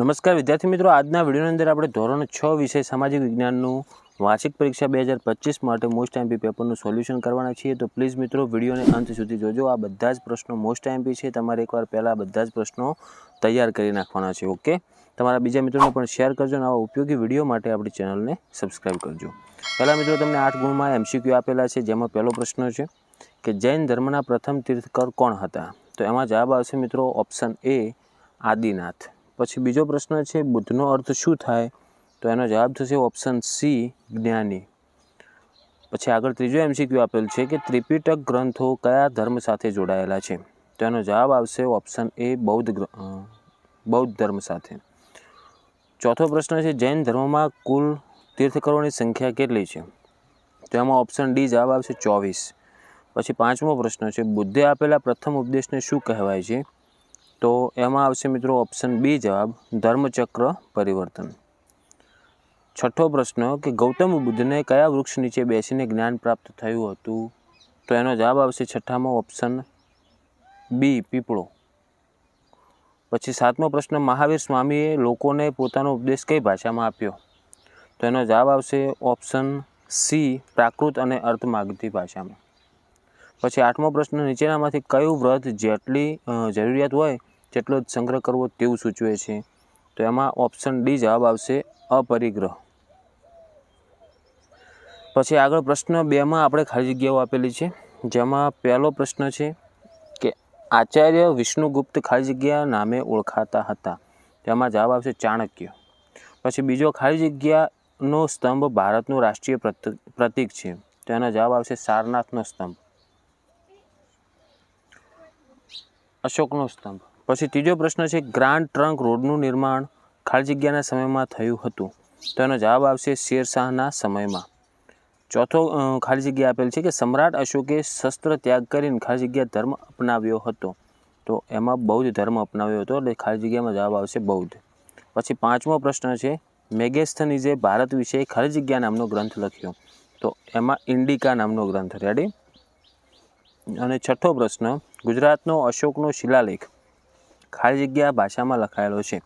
નમસ્કાર વિદ્યાર્થી મિત્રો, આજના વિડીયોની અંદર આપણે ધોરણ છ વિષય સામાજિક વિજ્ઞાનનું વાર્ષિક પરીક્ષા બે હજાર પચીસ માટે મોસ્ટ એમપી પેપરનું સોલ્યુશન કરવાના છીએ. તો પ્લીઝ મિત્રો, વિડીયોને અંત સુધી જોજો. આ બધા જ પ્રશ્નો મોસ્ટ એમપી છે. તમારે એકવાર પહેલાં બધા જ પ્રશ્નો તૈયાર કરી નાખવાના છે ઓકે તમારા બીજા મિત્રોને પણ શેર કરજો અને આવા ઉપયોગી વીડિયો માટે આપણી ચેનલને સબસ્ક્રાઈબ કરજો. પહેલાં મિત્રો, તમને આઠ ગુણમાં એમસીક્યુ આપેલા છે. જેમાં પહેલો પ્રશ્ન છે કે જૈન ધર્મના પ્રથમ તીર્થકર કોણ હતા? તો એમાં જવાબ આવશે મિત્રો ઓપ્શન એ આદિનાથ. પછી બીજો પ્રશ્ન છે, બુદ્ધનો અર્થ શું થાય? તો એનો જવાબ થશે ઓપ્શન સી, જ્ઞાની. પછી આગળ ત્રીજો એમસીક્યુ આપેલ છે કે ત્રિપિટક ગ્રંથો કયા ધર્મ સાથે જોડાયેલા છે? તો એનો જવાબ આવશે ઓપ્શન એ, બૌદ્ધ બૌદ્ધ ધર્મ સાથે. ચોથો પ્રશ્ન છે, જૈન ધર્મમાં કુલ તીર્થકરોની સંખ્યા કેટલી છે? તો એમાં ઓપ્શન ડી જવાબ આવશે ચોવીસ. પછી પાંચમો પ્રશ્ન છે, બુદ્ધે આપેલા પ્રથમ ઉપદેશને શું કહેવાય છે? તો એમાં આવશે મિત્રો ઓપ્શન બી જવાબ, ધર્મચક્ર પરિવર્તન. છઠ્ઠો પ્રશ્ન કે ગૌતમ બુદ્ધને કયા વૃક્ષ નીચે બેસીને જ્ઞાન પ્રાપ્ત થયું હતું? તો એનો જવાબ આવશે છઠ્ઠામાં ઓપ્શન બી પીપળો. પછી સાતમો પ્રશ્ન, મહાવીર સ્વામીએ લોકોને પોતાનો ઉપદેશ કઈ ભાષામાં આપ્યો? તો એનો જવાબ આવશે ઓપ્શન સી પ્રાકૃત અને અર્થમાગતી ભાષામાં. પછી આઠમો પ્રશ્ન, નીચેનામાંથી કયું વ્રત જેટલી જરૂરિયાત હોય જેટલો જ સંગ્રહ કરવો તેવું સૂચવે છે. તો એમાં ઓપ્શન ડી જવાબ આવશે, અપરિગ્રહ. પછી આગળ પ્રશ્ન બેમાં આપણે ખાલી જગ્યાઓ આપેલી છે. જેમાં પહેલો પ્રશ્ન છે કે આચાર્ય વિષ્ણુગુપ્ત ખાલી જગ્યા નામે ઓળખાતા હતા. તેમાં જવાબ આવશે ચાણક્ય. પછી બીજો ખાલી જગ્યાનો સ્તંભ ભારતનું રાષ્ટ્રીય પ્રત- પ્રતીક છે. તો એનો જવાબ આવશે સારનાથનો સ્તંભ. અશોકનો સ્તંભ. પછી ત્રીજો પ્રશ્ન છે, ગ્રાન્ડ ટ્રંક રોડનું નિર્માણ ખાલી જગ્યાના સમયમાં થયું હતું. તો એનો જવાબ આવશે શેરશાહના સમયમાં. ચોથો ખાલી જગ્યા આપેલ છે કે સમ્રાટ અશોકે શસ્ત્ર ત્યાગ કરીને ખાલી જગ્યા ધર્મ અપનાવ્યો હતો. તો એમાં બૌદ્ધ ધર્મ અપનાવ્યો હતો એટલે ખાલી જગ્યામાં જવાબ આવશે બૌદ્ધ. પછી પાંચમો પ્રશ્ન છે મેગેસ્થનીઝે ભારત વિશે ખાલી જગ્યા નામનો ગ્રંથ લખ્યો. તો એમાં ઇન્ડિકા નામનો ગ્રંથ. રેડી અને છઠ્ઠો પ્રશ્ન, ગુજરાતનો અશોકનો શિલાલેખ. ખાલી જગ્યા ભાષામાં લખાયેલો છે.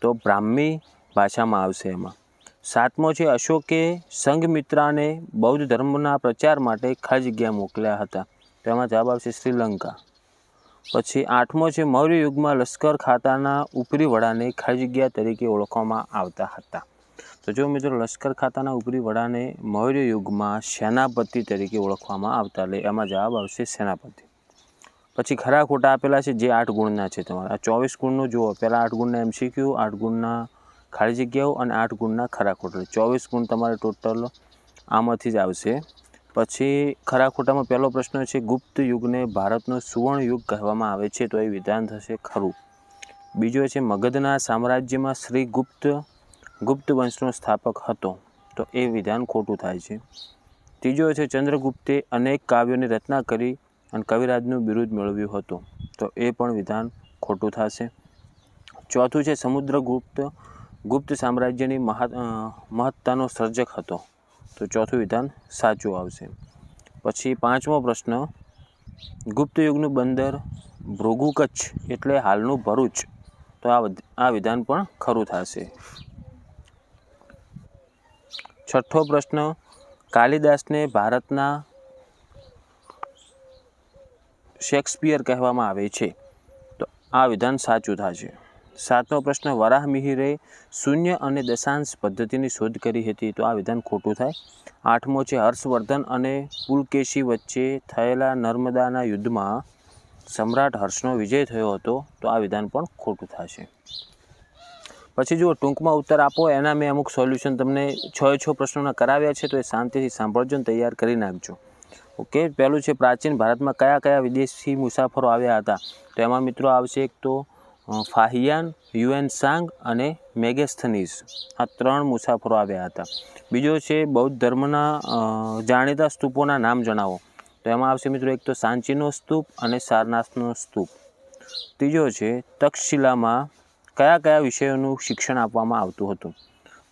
તો બ્રાહ્મી ભાષામાં આવશે એમાં. સાતમો છે અશોકે સંઘમિત્રાને બૌદ્ધ ધર્મના પ્રચાર માટે ખાલી જગ્યા મોકલ્યા હતા. તો એમાં જવાબ આવશે શ્રીલંકા. પછી આઠમો છે મૌર્ય યુગમાં લશ્કર ખાતાના ઉપરી વડાને ખાલી જગ્યા તરીકે ઓળખવામાં આવતા હતા. તો જો મિત્રો લશ્કર ખાતાના ઉપરી વડાને મૌર્ય યુગમાં સેનાપતિ તરીકે ઓળખવામાં આવતા એટલે એમાં જવાબ આવશે સેનાપતિ. પછી ખરા ખોટા આપેલા છે જે આઠ ગુણના છે તમારા. આ ચોવીસ ગુણનું જુઓ. પહેલાં આઠ ગુણના એમસીક્યુ આઠ ગુણના ખાલી જગ્યાઓ અને આઠ ગુણના ખરા ખોટા. ચોવીસ ગુણ તમારે ટોટલ આમાંથી જ આવશે. પછી ખરા ખોટામાં પહેલો પ્રશ્ન છે, ગુપ્ત યુગને ભારતનો સુવર્ણ યુગ કહેવામાં આવે છે, તો એ વિધાન થશે ખરું. બીજો છે, મગધના સામ્રાજ્યમાં શ્રી ગુપ્ત ગુપ્ત વંશનો સ્થાપક હતો, તો એ વિધાન ખોટું થાય છે. ત્રીજો છે, ચંદ્રગુપ્તે અનેક કાવ્યોની રચના કરી અને કવિરાજનું બિરુદ મેળવ્યું હતું. તો એ પણ વિધાન ખોટું થશે. ચોથું છે સમુદ્રગુપ્ત ગુપ્ત સામ્રાજ્યની મહા મહત્તાનો સર્જક હતો. તો ચોથું વિધાન સાચું આવશે. પછી પાંચમો પ્રશ્ન, ગુપ્ત યુગનું બંદર ભૃગુ કચ્છ એટલે હાલનું ભરૂચ. તો આ આ વિધાન પણ ખરું થશે. છઠ્ઠો પ્રશ્ન, કાલિદાસને ભારતના શેક્સપિયર કહેવામાં આવે છે. તો આ વિધાન સાચું થશે. સાતમો પ્રશ્ન, વરાહ મિહિરે શૂન્ય અને દશાંશ પદ્ધતિની શોધ કરી હતી. તો આ વિધાન ખોટું થાય. આઠમો છે, હર્ષવર્ધન અને પુલકેશી વચ્ચે થયેલા નર્મદાના યુદ્ધમાં સમ્રાટ હર્ષનો વિજય થયો હતો. તો આ વિધાન પણ ખોટું થશે. પછી જુઓ, ટૂંકમાં ઉત્તર આપો. એના મેં અમુક સોલ્યુશન તમને છ છ પ્રશ્નોના કરાવ્યા છે. તો એ શાંતિથી સાંભળજો ને તૈયાર કરી નાખજો. ઓકે, પહેલું છે પ્રાચીન ભારતમાં કયા કયા વિદેશી મુસાફરો આવ્યા હતા? તો એમાં મિત્રો આવશે એક તો ફાહિયાન, યુએન સાંગ અને મેગેસ્થનીસ આ ત્રણ મુસાફરો આવ્યા હતા. બીજો છે બૌદ્ધ ધર્મના જાણીતા સ્તૂપોના નામ જણાવો. તો એમાં આવશે મિત્રો એક તો સાંચીનો સ્તૂપ અને સારનાથનો સ્તૂપ. ત્રીજો છે તક્ષશિલામાં કયા કયા વિષયોનું શિક્ષણ આપવામાં આવતું હતું?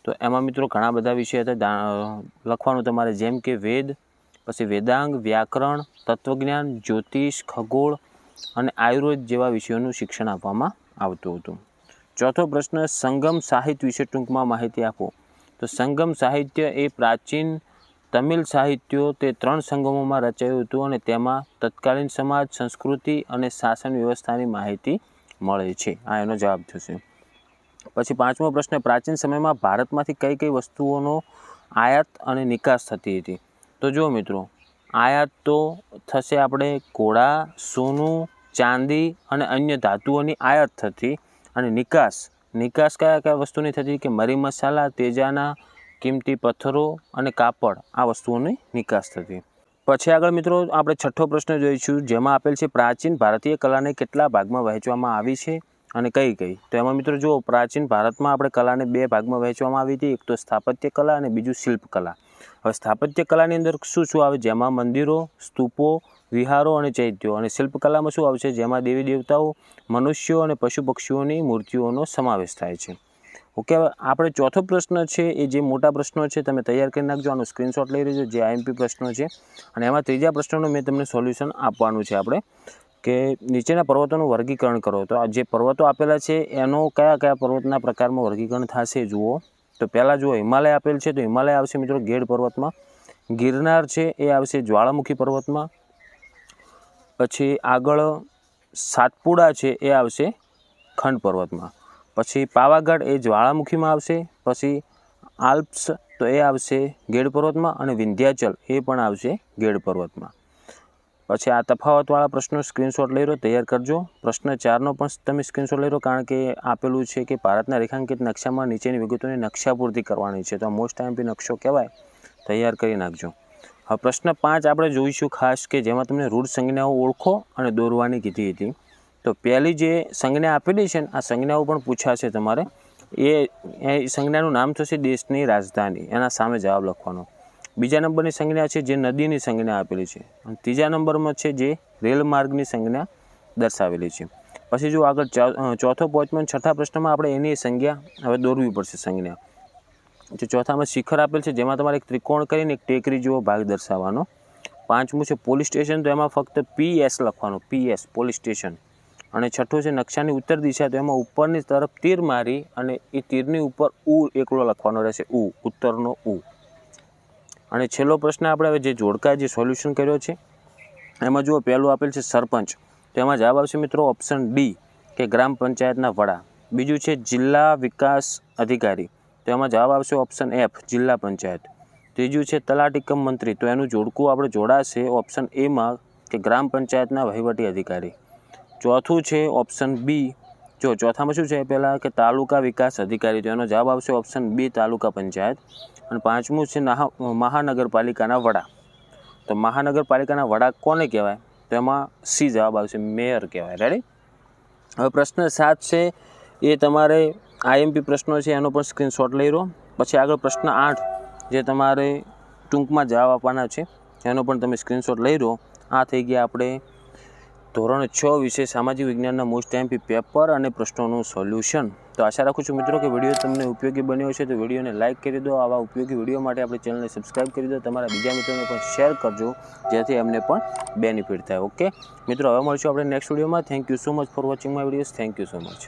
તો એમાં મિત્રો ઘણા બધા વિષય હતા. લખવાનું તમારે જેમ કે વેદ પછી વેદાંગ, વ્યાકરણ, તત્વજ્ઞાન, જ્યોતિષ, ખગોળ અને આયુર્વેદ જેવા વિષયોનું શિક્ષણ આપવામાં આવતું હતું. ચોથો પ્રશ્ન, સંગમ સાહિત્ય વિશે ટૂંકમાં માહિતી આપો. તો સંગમ સાહિત્ય એ પ્રાચીન તમિલ સાહિત્યો તે ત્રણ સંગમોમાં રચાયું હતું અને તેમાં તત્કાલીન સમાજ, સંસ્કૃતિ અને શાસન વ્યવસ્થાની માહિતી મળે છે. આ એનો જવાબ થશે. પછી પાંચમો પ્રશ્ન, પ્રાચીન સમયમાં ભારતમાંથી કઈ કઈ વસ્તુઓનો આયાત અને નિકાસ થતી હતી? તો જુઓ મિત્રો, આયાત તો થશે આપણે ઘોડા, સોનું, ચાંદી અને અન્ય ધાતુઓની આયાત થતી અને નિકાસ. નિકાસ કયા કયા વસ્તુની થતી? કે મરી મસાલા, તેજાના, કિંમતી પથ્થરો અને કાપડ, આ વસ્તુઓની નિકાસ થતી. પછી આગળ મિત્રો, આપણે છઠ્ઠો પ્રશ્ન જોઈશું, જેમાં આપેલ છે પ્રાચીન ભારતીય કલાને કેટલા ભાગમાં વહેંચવામાં આવી છે અને કઈ કઈ? તો એમાં મિત્રો જુઓ, પ્રાચીન ભારતમાં આપણે કલાને બે ભાગમાં વહેંચવામાં આવી હતી, એક તો સ્થાપત્ય કલા અને બીજું શિલ્પ કલા હવે સ્થાપત્ય કલાની અંદર શું શું આવે? જેમાં મંદિરો, સ્તૂપો, વિહારો અને ચૈત્યો. અને શિલ્પકલામાં શું આવશે જેમાં દેવી દેવતાઓ, મનુષ્યો અને પશુ પક્ષીઓની મૂર્તિઓનો સમાવેશ થાય છે. ઓકે આપણે ચોથો પ્રશ્ન છે, એ જે મોટા પ્રશ્નો છે, તમે તૈયાર કરી નાખજો. આનો સ્ક્રીનશોટ લઈ લેજો, જે આઈએમપી પ્રશ્નો છે. અને એમાં ત્રીજા પ્રશ્નનું મેં તમને સોલ્યુશન આપવાનું છે આપણે, કે નીચેના પર્વતોનું વર્ગીકરણ કરો. તો આ જે પર્વતો આપેલા છે, એનો કયા કયા પર્વતના પ્રકારમાં વર્ગીકરણ થશે, જુઓ. તો પહેલાં જુઓ, હિમાલય આપેલ છે, તો હિમાલય આવશે મિત્રો ગેડ પર્વતમાં. ગિરનાર છે, એ આવશે જ્વાળામુખી પર્વતમાં. પછી આગળ સાતપુડા છે, એ આવશે ખંડ પર્વતમાં. પછી પાવાગઢ એ જ્વાળામુખીમાં આવશે, પછી આલ્પ્સ તો એ આવશે ગેડ પર્વતમાં અને વિંધ્યાચલ એ પણ આવશે ગેડ પર્વતમાં. પછી આ તફાવતવાળા પ્રશ્નો સ્ક્રીનશોટ લઈ લો તૈયાર કરજો. પ્રશ્ન ચારનો પણ તમે સ્ક્રીનશોટ લઈ લો કારણ કે આપેલું છે કે ભારતના રેખાંકિત નકશામાં નીચેની વિગતોની નકશાપૂર્તિ કરવાની છે. તો મોસ્ટ ટાઈમ બી નકશો કહેવાય. તૈયાર કરી નાખજો. હવે પ્રશ્ન પાંચ આપણે જોઈશું ખાસ કે જેમાં તમને રૂઢ સંજ્ઞાઓ ઓળખો અને દોરવાની કીધી હતી. તો પહેલી જે સંજ્ઞા આપેલી છે ને, આ સંજ્ઞાઓ પણ પૂછાશે તમારે. એ સંજ્ઞાનું નામ થશે દેશની રાજધાની. એના સામે જવાબ લખવાનો. બીજા નંબરની સંજ્ઞા છે જે નદીની સંજ્ઞા આપેલી છે. અને ત્રીજા નંબરમાં છે જે રેલ માર્ગની સંજ્ઞા દર્શાવેલી છે. પછી જો આગળ ચોથો પાંચમો છઠ્ઠા પ્રશ્નમાં આપણે એની સંજ્ઞા હવે દોરવી પડશે સંજ્ઞા. જે ચોથામાં શિખર આપેલ છે જેમાં તમારે એક ત્રિકોણ કરીને એક ટેકરી જેવો ભાગ દર્શાવવાનો. પાંચમું છે પોલીસ સ્ટેશન તો એમાં ફક્ત પી એસ લખવાનું પીએસ પોલીસ સ્ટેશન. અને છઠ્ઠું છે નકશાની ઉત્તર દિશા તો એમાં ઉપરની તરફ તીર મારી અને એ તીરની ઉપર ઉ એકલો લખવાનો રહેશે ઉ, ઉત્તરનો ઉ. અને છેલ્લો પ્રશ્ન આપણે હવે જે જોડકા જે સોલ્યુશન કર્યો છે, એમાં જુઓ, પહેલું આપેલ છે સરપંચ. તો એમાં જવાબ આવશે મિત્રો ઓપ્શન ડી કે ગ્રામ પંચાયતના વડા. બીજું છે જિલ્લા વિકાસ અધિકારી. તો એમાં જવાબ આવશે ઓપ્શન એફ જિલ્લા પંચાયત. ત્રીજું છે તલાટીકમ મંત્રી. તો એનું જોડકું આપણે જોડાશે ઓપ્શન એમાં કે ગ્રામ પંચાયતના વહીવટી અધિકારી. ચોથું છે ઓપ્શન બી જો ચોથામાં શું છે? પહેલાં કે તાલુકા વિકાસ અધિકારી તો એનો જવાબ આવશે ઓપ્શન બી, તાલુકા પંચાયત. અને પાંચમું છે મહાનગરપાલિકાના વડા. તો મહાનગરપાલિકાના વડા કોને કહેવાય? તો એમાં સી જવાબ આવશે, મેયર કહેવાય. રેડી હવે પ્રશ્ન સાત છે, એ તમારે આઈએમપી પ્રશ્નો છે, એનો પણ સ્ક્રીનશોટ લઈ લો. પછી આગળ પ્રશ્ન આઠ, જે તમારે ટૂંકમાં જવાબ આપવાના છે, એનો પણ તમે સ્ક્રીનશોટ લઈ લો. આ થઈ ગયા આપણે ધોરણ છ વિશે સામાજિક વિજ્ઞાનના મોસ્ટ ટાઈમ પેપર અને પ્રશ્નોનું સોલ્યુશન તો આશા રાખું છું મિત્રો કે વીડિયો તમને ઉપયોગી બન્યો છે તો વિડીયોને લાઇક કરી દો, આવા ઉપયોગી વીડિયો માટે આપણી ચેનલને સબસ્ક્રાઇબ કરી દો, તમારા બીજા મિત્રોને પણ શેર કરજો, જેથી એમને પણ બેનિફિટ થાય ઓકે મિત્રો, હવે મળશું આપણે નેક્સ્ટ વિડીયોમાં thank you so much for watching my videos thank you so much